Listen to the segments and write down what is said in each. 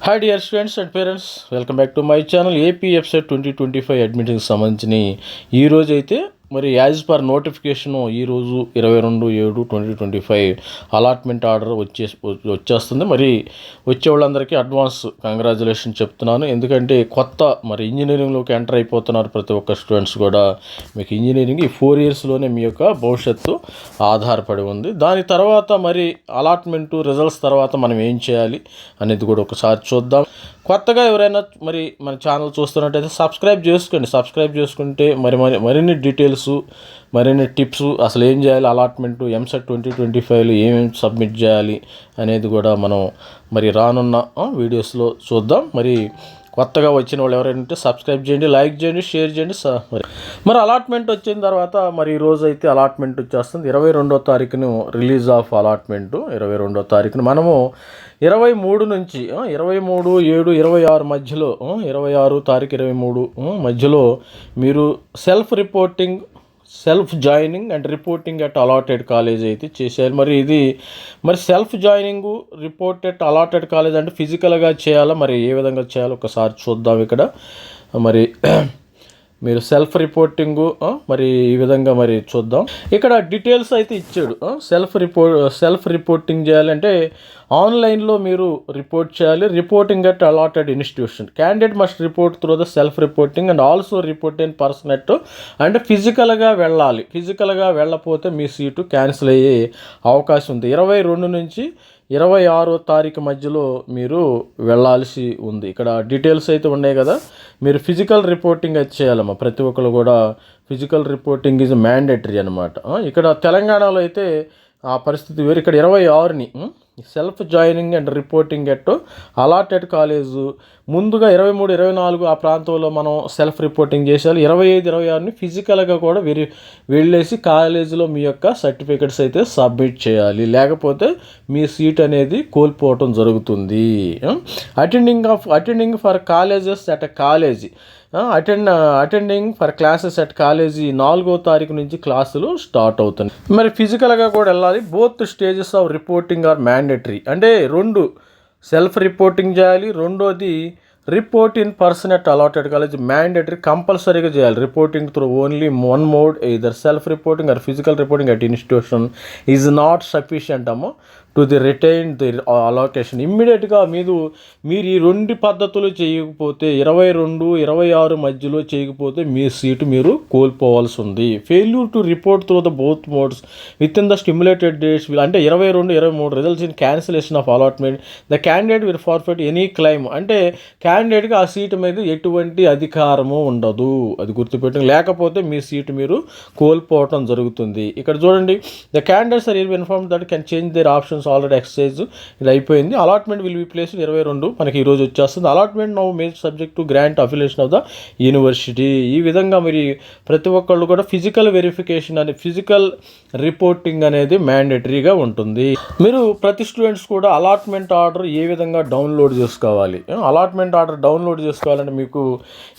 Hi dear students and parents welcome back to my channel AP EAPCET twenty twenty five అడ్మిషన్కి సంబంధించిన ఈ మరి as per notification ఈరోజు ఇరవై రెండు ఏడు twenty twenty five allotment order వచ్చే వచ్చేస్తుంది. మరి వచ్చే వాళ్ళందరికీ అడ్వాన్స్ కంగ్రాచులేషన్ చెప్తున్నాను. ఎందుకంటే కొత్త మరి ఇంజనీరింగ్లోకి ఎంటర్ అయిపోతున్నారు ప్రతి ఒక్క స్టూడెంట్స్ కూడా. మీకు ఇంజనీరింగ్ ఈ ఫోర్ ఇయర్స్లోనే మీ యొక్క భవిష్యత్తు ఆధారపడి ఉంది. దాని తర్వాత మరి అలాట్మెంటు రిజల్ట్స్ తర్వాత మనం ఏం చేయాలి అనేది కూడా ఒకసారి చూద్దాం. కొత్తగా ఎవరైనా మరి మన ఛానల్ చూస్తున్నట్టయితే సబ్స్క్రైబ్ చేసుకోండి. సబ్స్క్రైబ్ చేసుకుంటే మరి మరి మరిన్ని డీటెయిల్స్ మరిన్ని టిప్స్ అసలు ఏం చేయాలి అలాట్మెంట్ ఎంసెట్ ట్వంటీ ట్వంటీ ఫైవ్లో ఏమేమి సబ్మిట్ చేయాలి అనేది కూడా మనం మరి రానున్న వీడియోస్లో చూద్దాం. మరి కొత్తగా వచ్చిన వాళ్ళు ఎవరైనా ఉంటే సబ్స్క్రైబ్ చేయండి లైక్ చేయండి షేర్ చేయండి మరి మరి అలాట్మెంట్ వచ్చిన తర్వాత మరి ఈ అయితే అలాట్మెంట్ వచ్చేస్తుంది. ఇరవై రెండో తారీఖును రిలీజ్ ఆఫ్ అలాట్మెంట్. ఇరవై రెండో తారీఖున మనము ఇరవై మూడు నుంచి ఇరవై మూడు ఏడు ఇరవై ఆరు మధ్యలో ఇరవై ఆరు తారీఖు ఇరవై మూడు మధ్యలో మీరు self reporting self joining and reporting at allotted college అయితే చేశారు. మరి ఇది మరి self joining report at allotted college అంటే ఫిజికల్గా చేయాలా? మరి ఏ విధంగా చేయాలో ఒకసారి చూద్దాం ఇక్కడ. మరి మీరు సెల్ఫ్ రిపోర్టింగు మరి ఈ విధంగా మరి చూద్దాం. ఇక్కడ డీటెయిల్స్ అయితే ఇచ్చాడు సెల్ఫ్ రిపోర్ట్ సెల్ఫ్ రిపోర్టింగ్ చేయాలంటే ఆన్లైన్లో మీరు రిపోర్ట్ చేయాలి. Reporting at allotted institution candidate must report through the self reporting and also report in person at అంటే ఫిజికల్గా వెళ్ళాలి. ఫిజికల్గా వెళ్ళపోతే మీ సీటు క్యాన్సిల్ అయ్యే అవకాశం ఉంది. ఇరవై రెండు నుంచి ఇరవై ఆరో తారీఖు మధ్యలో మీరు వెళ్ళాల్సి ఉంది. ఇక్కడ డీటెయిల్స్ అయితే ఉన్నాయి కదా. మీరు ఫిజికల్ రిపోర్టింగ్ అయితే చేయాలమ్మా. ప్రతి ఒక్కరు కూడా ఫిజికల్ రిపోర్టింగ్ ఈజ్ మ్యాండేటరీ అనమాట ఇక్కడ తెలంగాణలో అయితే ఆ పరిస్థితి వేరు. ఇక్కడ ఇరవై ఆరుని self joining and reporting at allotted college. ముందుగా ఇరవై మూడు ఇరవై నాలుగు ఆ ప్రాంతంలో మనం సెల్ఫ్ రిపోర్టింగ్ చేసేయాలి. ఇరవై ఐదు ఇరవై ఆరుని ఫిజికల్గా కూడా వెరి వెళ్ళేసి కాలేజీలో మీ యొక్క సర్టిఫికెట్స్ అయితే సబ్మిట్ చేయాలి. లేకపోతే మీ సీట్ అనేది కోల్పోవటం జరుగుతుంది. Attending of attending for colleges at a college. Attend attending for classes at college నాలుగో తారీఖు నుంచి క్లాసులు స్టార్ట్ అవుతున్నాయి. మరి ఫిజికల్గా కూడా వెళ్ళాలి. Both stages of reporting are mandatory అంటే రెండు సెల్ఫ్ రిపోర్టింగ్ చేయాలి. రెండోది report in person at allotted college mandatory కంపల్సరీగా చేయాలి. Reporting through only one mode either self reporting or physical reporting at institution is not sufficient అమ్మో. To the retain the allocation ఇమ్మీడియట్గా మీరు మీరు ఈ రెండు పద్ధతులు చేయకపోతే ఇరవై రెండు ఇరవై ఆరు మధ్యలో చేయకపోతే మీ సీటు మీరు కోల్పోవాల్సి ఉంది. Failure to report through the both modes within the stimulated dates అంటే ఇరవై రెండు ఇరవై మూడు results in cancellation of allotment the candidate will forfeit any claim అంటే క్యాండిడేట్కి ఆ సీటు మీద ఎటువంటి అధికారము ఉండదు. అది గుర్తుపెట్టి లేకపోతే మీ సీటు మీరు కోల్పోవటం జరుగుతుంది. ఇక్కడ చూడండి. The candidates are inform that can change their options already exercise ఇది అయిపోయింది. అలాట్మెంట్ విల్ బి ప్లేస్ ఇరవై రెండు మనకి ఈరోజు వచ్చేస్తుంది. Allotment now made subject to grant affiliation of the university ఈ విధంగా మరి ప్రతి ఒక్కళ్ళు కూడా ఫిజికల్ వెరిఫికేషన్ అనే ఫిజికల్ రిపోర్టింగ్ అనేది మ్యాండేటరీగా ఉంటుంది. మీరు ప్రతి స్టూడెంట్స్ కూడా అలాట్మెంట్ ఆర్డర్ ఏ విధంగా డౌన్లోడ్ చేసుకోవాలి? అలాట్మెంట్ ఆర్డర్ డౌన్లోడ్ చేసుకోవాలంటే మీకు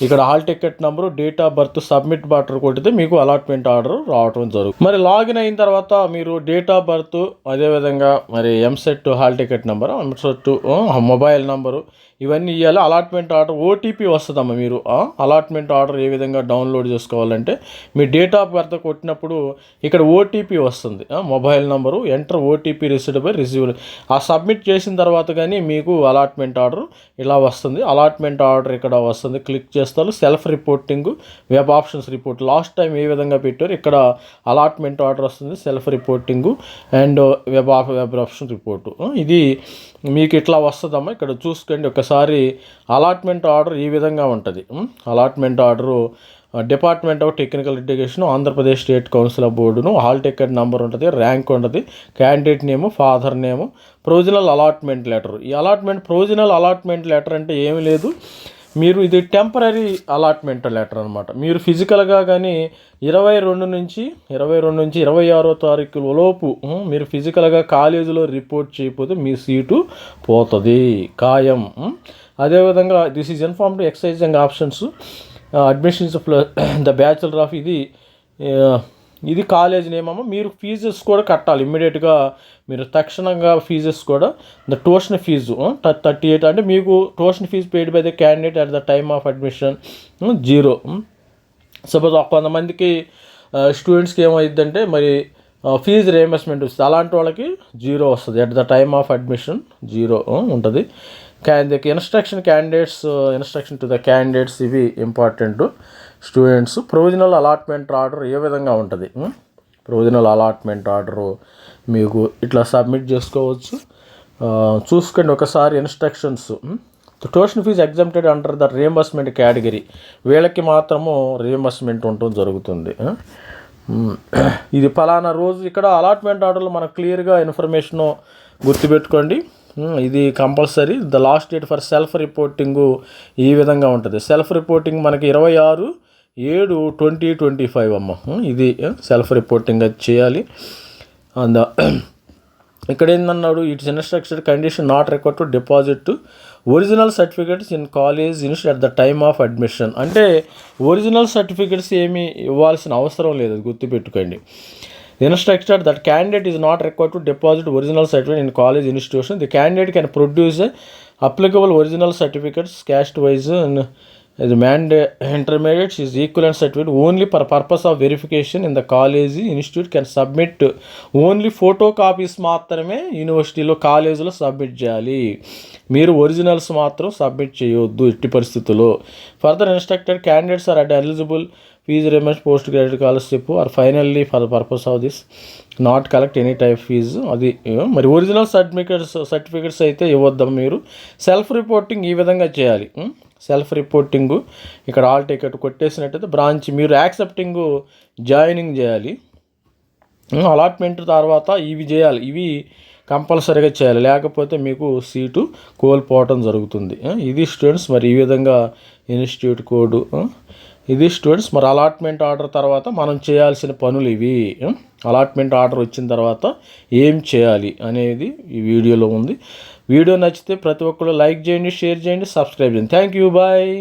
ఇక్కడ hall ticket number date of birth submit button కొడితే మీకు అలాట్మెంట్ ఆర్డర్ రావడం జరుగుతుంది మరి లాగిన్ అయిన తర్వాత మీరు డేట్ ఆఫ్ బర్త్ అదేవిధంగా మరి EAMCET hall ticket number? EAMCET mobile number. ఇవన్నీ ఇవ్వాలి అలాట్మెంట్ ఆర్డర్ ఓటీపీ వస్తుందమ్మా మీరు. అలాట్మెంట్ ఆర్డర్ ఏ విధంగా డౌన్లోడ్ చేసుకోవాలంటే మీ డేట్ ఆఫ్ బర్త్ కొట్టినప్పుడు ఇక్కడ ఓటీపీ వస్తుంది. Mobile number enter OTP received by receive ఆ సబ్మిట్ చేసిన తర్వాత కానీ మీకు అలాట్మెంట్ ఆర్డర్ ఇలా వస్తుంది. అలాట్మెంట్ ఆర్డర్ ఇక్కడ వస్తుంది. క్లిక్ చేస్తారు. Self reporting web options report. Last time ఏ విధంగా పెట్టారు ఇక్కడ అలాట్మెంట్ ఆర్డర్ వస్తుంది. Self reporting and web of web option report. ఇది మీకు ఇట్లా వస్తుందమ్మా. ఇక్కడ చూసుకోండి. ఒకసారి అలాట్మెంట్ ఆర్డర్ ఈ విధంగా ఉంటుంది. Allotment order department of technical education Andhra Pradesh state council of బోర్డును హాల్ టికెట్ నెంబర్ ఉంటుంది ర్యాంక్ ఉంటుంది candidate name father name provisional allotment letter. ఈ అలాట్మెంట్ ప్రొవిజనల్ అలాట్మెంట్ లెటర్ అంటే ఏమీ లేదు. మీరు ఇది టెంపరీ అలాట్మెంట్ లెటర్ అనమాట మీరు ఫిజికల్గా కానీ ఇరవై రెండు నుంచి ఇరవై రెండు నుంచి ఇరవై ఆరో తారీఖు లోపు మీరు ఫిజికల్గా కాలేజీలో రిపోర్ట్ చేయకపోతే మీ సీటు పోతుంది. ఖాయం అదేవిధంగా this is inform to exercising options admissions the bachelor of ఇది uh, ఇది కాలేజ్ నేమమ్మా మీరు ఫీజెస్ కూడా కట్టాలి. ఇమ్మీడియట్గా మీరు తక్షణంగా ఫీజెస్ కూడా the tuition fee thirty eight అంటే మీకు tuition fee paid by the candidate at the time of admission zero suppose కొంతమందికి స్టూడెంట్స్కి ఏమైందంటే మరి ఫీజు రియంబర్స్మెంట్ వస్తుంది. అలాంటి వాళ్ళకి జీరో వస్తుంది. At the time of admission zero ఉంటుంది. Candidate instruction candidates instruction to the candidates ఇవి important students provisional allotment order ఏ విధంగా ఉంటుంది? ప్రొవిజనల్ అలాట్మెంట్ ఆర్డరు మీకు ఇట్లా సబ్మిట్ చేసుకోవచ్చు. చూసుకోండి ఒకసారి instructions. Tuition fee exempted under the reimbursement category. వీళ్ళకి మాత్రము రియంబర్స్మెంట్ ఉండటం జరుగుతుంది. ఇది ఫలానా రోజు. ఇక్కడ అలాట్మెంట్ ఆర్డర్లో మనకు క్లియర్గా ఇన్ఫర్మేషన్ గుర్తుపెట్టుకోండి. ఇది compulsory. The last date for self reporting ఈ విధంగా ఉంటుంది. సెల్ఫ్ రిపోర్టింగ్ మనకి ఇరవై ఆరు ఏడు ట్వంటీ ట్వంటీ ఫైవ్ అమ్మ. ఇది సెల్ఫ్ రిపోర్టింగ్ అది చేయాలి. అంద ఇక్కడ ఏందన్నాడు it's instructor condition not required to deposit original certificates in college institute at the time of admission అంటే ఒరిజినల్ సర్టిఫికేట్స్ ఏమీ ఇవ్వాల్సిన అవసరం లేదు అది గుర్తుపెట్టుకోండి. Instructed that candidate is not required to deposit original certificate in college institution the candidate can produce applicable original certificates caste wise as mand intermediates is equivalent certificate only for purpose of verification in the college institute can submit only photo copies మాత్రమే యూనివర్సిటీలో కాలేజీలో submit చేయాలి. మీరు originals మాత్రం submit చేయొద్దు ఎట్టి పరిస్థితుల్లో. Further instructed candidates are at eligible fee reimbursements post graduate scholarship are finally for the purpose of this not collect any type fee అది మరి ఒరిజినల్ సర్టిఫికేట్స్ సర్టిఫికేట్స్ అయితే ఇవ్వద్దాం మీరు. సెల్ఫ్ రిపోర్టింగ్ ఈ విధంగా చేయాలి. Hmm? సెల్ఫ్ రిపోర్టింగు ఇక్కడ all ticket కొట్టేసినట్టయితే branch మీరు యాక్సెప్టింగ్ జాయినింగ్ చేయాలి. అలాట్మెంట్ తర్వాత ఇవి చేయాలి. ఇవి కంపల్సరీగా చేయాలి. లేకపోతే మీకు సీటు కోల్పోవటం జరుగుతుంది. ఇది స్టూడెంట్స్ మరి ఈ విధంగా ఇన్స్టిట్యూట్ కోడ్ ఇది స్టూడెంట్స్ మరి అలాట్మెంట్ ఆర్డర్ తర్వాత మనం చేయాల్సిన పనులు ఇవి. అలాట్మెంట్ ఆర్డర్ వచ్చిన తర్వాత ఏం చేయాలి అనేది ఈ వీడియోలో ఉంది. వీడియో నచ్చితే ప్రతి ఒక్కరు లైక్ చేయండి షేర్ చేయండి సబ్స్క్రైబ్ చేయండి. Thank you bye